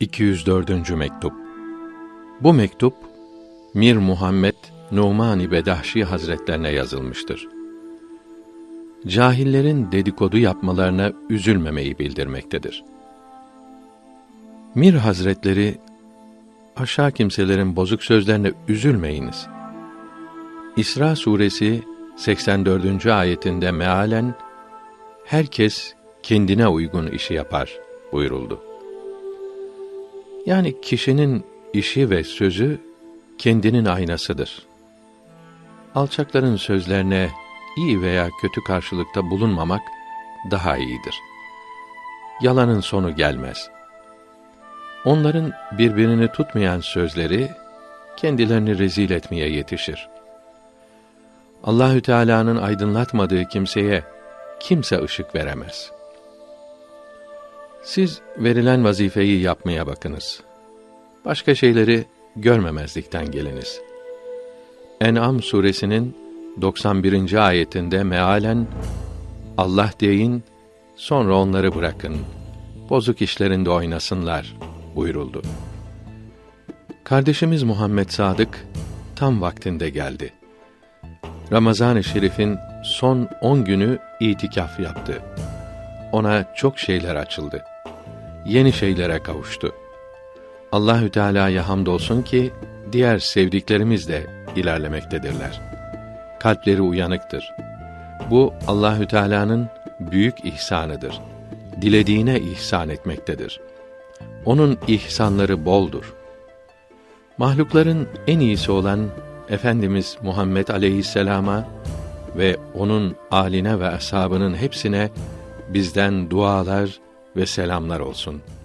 204. mektup. Bu mektup Mir Muhammed Numani Bedahşi Hazretlerine yazılmıştır. Cahillerin dedikodu yapmalarına üzülmemeyi bildirmektedir. Mir Hazretleri aşağı kimselerin bozuk sözlerine üzülmeyiniz. İsra suresi 84. ayetinde mealen herkes kendine uygun işi yapar buyuruldu. Yani kişinin işi ve sözü kendinin aynasıdır. Alçakların sözlerine iyi veya kötü karşılıkta bulunmamak daha iyidir. Yalanın sonu gelmez. Onların birbirini tutmayan sözleri kendilerini rezil etmeye yetişir. Allahü Teala'nın aydınlatmadığı kimseye kimse ışık veremez.'' Siz verilen vazifeyi yapmaya bakınız. Başka şeyleri görmemezlikten geliniz. En'am suresinin 91. ayetinde mealen Allah deyin, sonra onları bırakın. Bozuk işlerinde oynasınlar buyuruldu. Kardeşimiz Muhammed Sadık tam vaktinde geldi. Ramazan-ı Şerif'in son 10 günü itikaf yaptı. Ona çok şeyler açıldı yeni şeylere kavuştu. Allahü Teala'ya hamdolsun ki diğer sevdiklerimiz de ilerlemektedirler. Kalpleri uyanıktır. Bu Allahü Teala'nın büyük ihsanıdır. Dilediğine ihsan etmektedir. Onun ihsanları boldur. Mahlukların en iyisi olan Efendimiz Muhammed aleyhisselama ve onun aline ve ashabının hepsine bizden dualar ve selamlar olsun.''